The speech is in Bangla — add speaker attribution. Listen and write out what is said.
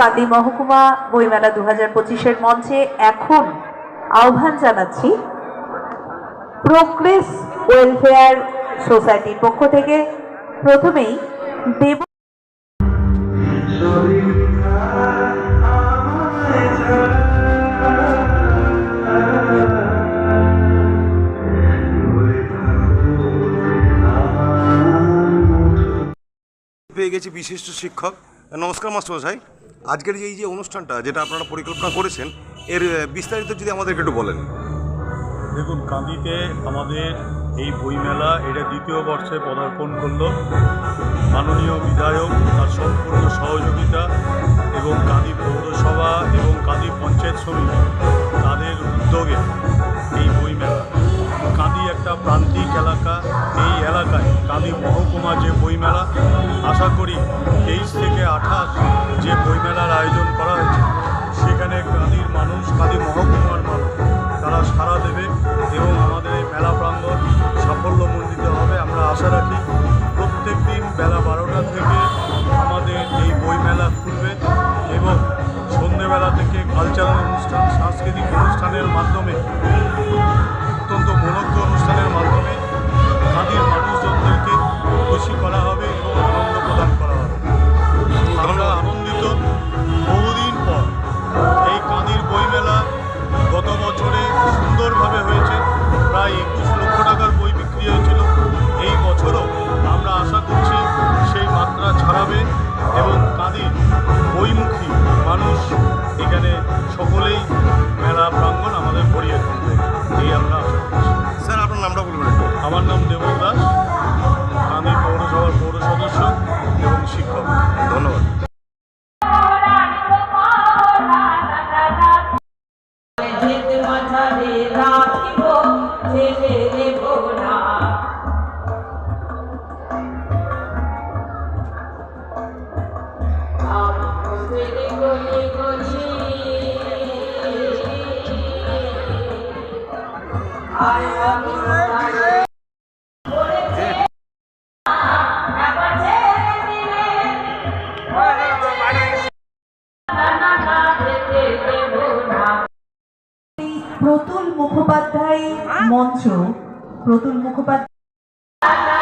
Speaker 1: কান্দি মহকুমা বইমেলা দু হাজার পঁচিশের মঞ্চে এখন আহ্বান জানাচ্ছি প্রোগ্রেস ওয়েলফেয়ার সোসাইটির পক্ষ থেকে। প্রথমেই দেব
Speaker 2: পেয়ে গেছি বিশিষ্ট শিক্ষক। নমস্কার মাস্টারমশাই। আজকের যে এই যে অনুষ্ঠানটা, যেটা আপনারা পরিকল্পনা করেছেন, এর বিস্তারিত যদি আমাদেরকে একটু বলেন।
Speaker 3: দেখুন কান্দিতে আমাদের এই বইমেলা, এটা দ্বিতীয় বর্ষে পদার্পণ করল। মাননীয় বিধায়ক, তার সম্পূর্ণ সহযোগিতা এবং কাঁদি পৌরসভা এবং কাঁদি পঞ্চায়েত সমিতি, তাদের উদ্যোগে এই বইমেলা। কাঁদি একটা প্রান্তিক এলাকা, এই এলাকায় কাঁদি মহকুমা যে বইমেলা, আশা করি তেইশ থেকে আঠাশ যে বইমেলার
Speaker 1: প্রতুল মুখোপাধ্যায় মঞ্চ প্রতুল মুখোপাধ্যায়